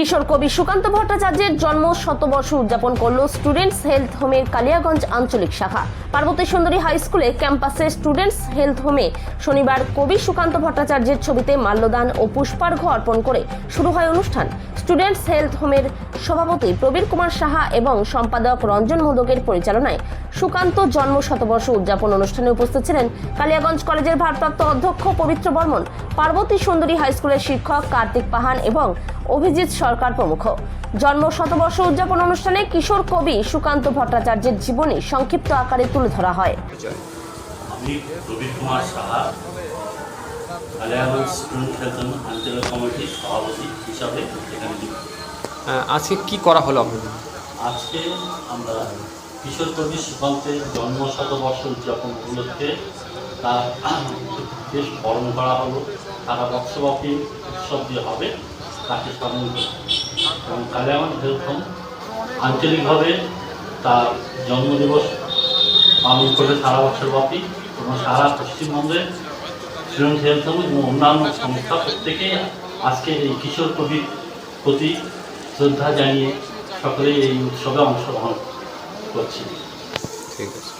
কিশোর কবি সুকান্ত ভট্টাচার্যের জন্ম শতবর্ষ উদযাপন করল স্টুডেন্টস হেলথ হোমের কালিয়াগঞ্জ আঞ্চলিক শাখা। পার্বতী সুন্দরী হাই স্কুলে ক্যাম্পাসে স্টুডেন্টস হেলথ হোমে শনিবার কবি সুকান্ত ভট্টাচার্যের ছবিতে মাল্যদান ও পুষ্পার্ঘ্য অর্পণ করে শুরু হয় অনুষ্ঠান। স্টুডেন্টস হেলথ হোমের সভাপতি প্রবীর কুমার সাহা এবং সম্পাদক রঞ্জন মোদকের পরিচালনায় সুকান্ত জন্ম শতবর্ষ উদযাপন অনুষ্ঠানে উপস্থিত ছিলেন কালিয়াগঞ্জ কলেজের ভারপ্রাপ্ত অধ্যক্ষ পবিত্র বর্মন, পার্বতী সুন্দরী হাই স্কুলের শিক্ষক কার্তিক পাহান এবং অভিজিৎ সরকার প্রমুখ। জন্ম শতবর্ষ উদযাপন অনুষ্ঠানে কিশোর কবি সুকান্ত ভট্টাচার্যের জীবনী সংক্ষিপ্ত আকারে তুলে ধরা হয়। আমি প্রবীর কুমার সাহা কালিয়াগঞ্জ স্টুডেন্ট হেলথ আঞ্চলিক কমিটির সভাপতি হিসাবে এখানে আজকে কি করা হলো আপনাদের? আজকে আমরা কিশোর কবি সুকান্তের জন্ম শতবর্ষ উদযাপন উপলক্ষে তার বেশ বরণ করা হলো। সারা বৎসব্যাপী উৎসব যে হবে। তাকে স্মরণ করে এবং কালিয়াগঞ্জ হেলথ হোম আঞ্চলিকভাবে তার জন্মদিবস পালন করে সারা বছরব্যাপী, এবং সারা পশ্চিমবঙ্গে হেলথ এবং অন্যান্য সংস্থা প্রত্যেকেই আজকে এই কিশোর কবির প্রতি শ্রদ্ধা জানিয়ে সকলেই এই উৎসবে অংশগ্রহণ করছি। ঠিক আছে।